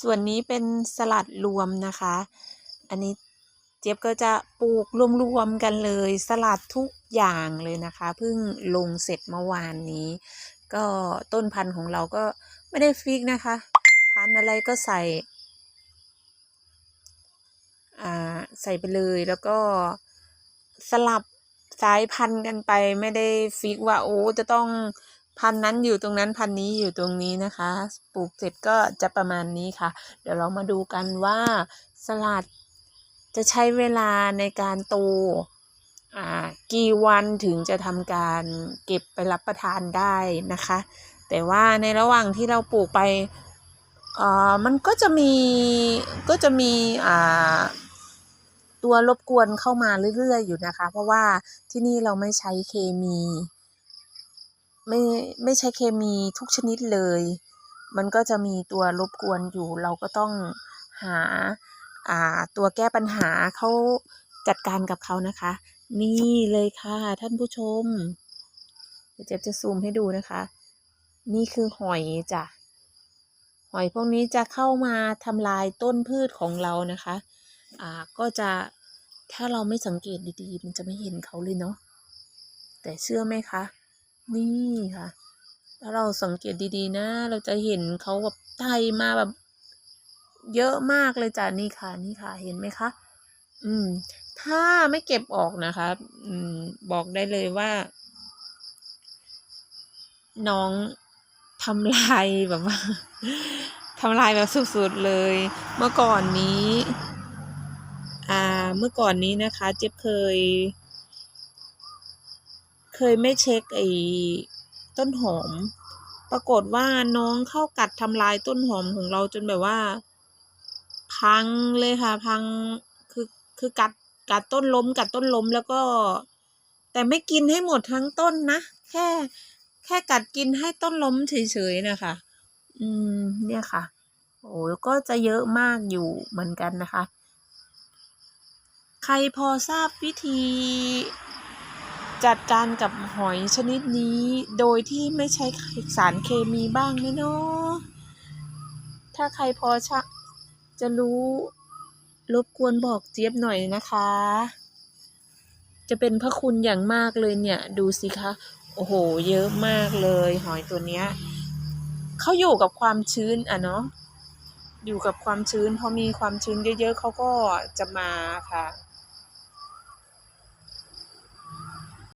ส่วนนี้เป็นสลัดรวมนะคะ อันนี้เจี๊ยบก็จะปลูกรวมๆกันเลย สลัดทุกอย่างเลยนะคะเพิ่งลงเสร็จเมื่อวานนี้ ก็ต้นพันธุ์ของเราก็ไม่ได้ฟิกนะคะ พันธุ์อะไรก็ใส่อ่าใส่ไปเลยแล้วก็สลับสายพันธุ์กันไปไม่ได้ฟิกว่าโอ้จะต้อง พันนั้นอยู่ตรงนั้นพันนี้อยู่ตรงนี้นะคะ ปลูกเสร็จก็จะประมาณนี้ค่ะ เดี๋ยวเรามาดูกันว่าสลัดจะใช้เวลาในการโตกี่วันถึงจะทำการเก็บไปรับประทานได้นะคะ แต่ว่าในระหว่างที่เราปลูกไปมันก็จะมีก็จะมีตัวรบกวนเข้ามาเรื่อยๆอยู่นะคะ เพราะว่าที่นี่เราไม่ใช้เคมี ไม่ไม่ใช้เคมีทุกชนิดเลย มันก็จะมีตัวรบกวนอยู่เราก็ต้องหาอ่าตัวแก้ปัญหาเขาจัดการกับเขานะคะ นี่เลยค่ะท่านผู้ชมเดี๋ยวจ๊บจะซูมให้ดูนะคะ นี่คือหอยจ้ะหอยพวกนี้จะเข้ามาทำลายต้นพืชของเรานะคะ อ่าก็จะถ้าเราไม่สังเกตดีๆ มันจะไม่เห็นเขาเลยเนาะแต่เชื่อไหมคะ นี่ค่ะ ถ้าเราสังเกตดีๆ นะ เราจะเห็นเขาแบบไต่มาแบบ เยอะมากเลยจ้ะนี่ค่ะ นี่ค่ะ เห็นไหมคะ อืม ถ้าไม่เก็บออกนะคะ อืม บอกได้เลยว่า น้องทำลายแบบว่าทำลายแบบสุดๆเลย เมื่อก่อนนี้ อ่า เมื่อก่อนนี้นะคะ เจ๊บเคย เคยไม่เช็คไอ้ต้นหอม ปรากฏว่าน้องเข้ากัดทำลายต้นหอมของเราจนแบบว่า พังเลยค่ะ พังคือคือกัดกัดต้นล้มกัดต้นล้มแล้วก็ แต่ไม่กินให้หมดทั้งต้นนะ แค่แค่กัดกินให้ต้นล้มเฉยๆนะคะ อืม เนี่ยค่ะ โอ้ก็จะเยอะมากอยู่เหมือนกันนะคะ ใครพอทราบวิธี จัดการกับหอยชนิดนี้โดยที่ไม่ใช้สารเคมีบ้างไหมเนาะถ้าใครพอชะจะรู้รบกวนบอกเจี๊ยบหน่อยนะคะ จะเป็นพระคุณอย่างมากเลยเนี่ย ดูสิคะ โอ้โห เยอะมากเลย หอยตัวเนี้ยเขาอยู่กับความชื้นอะเนาะอยู่กับความชื้นพอมีความชื้นเยอะๆเขาก็จะมาค่ะ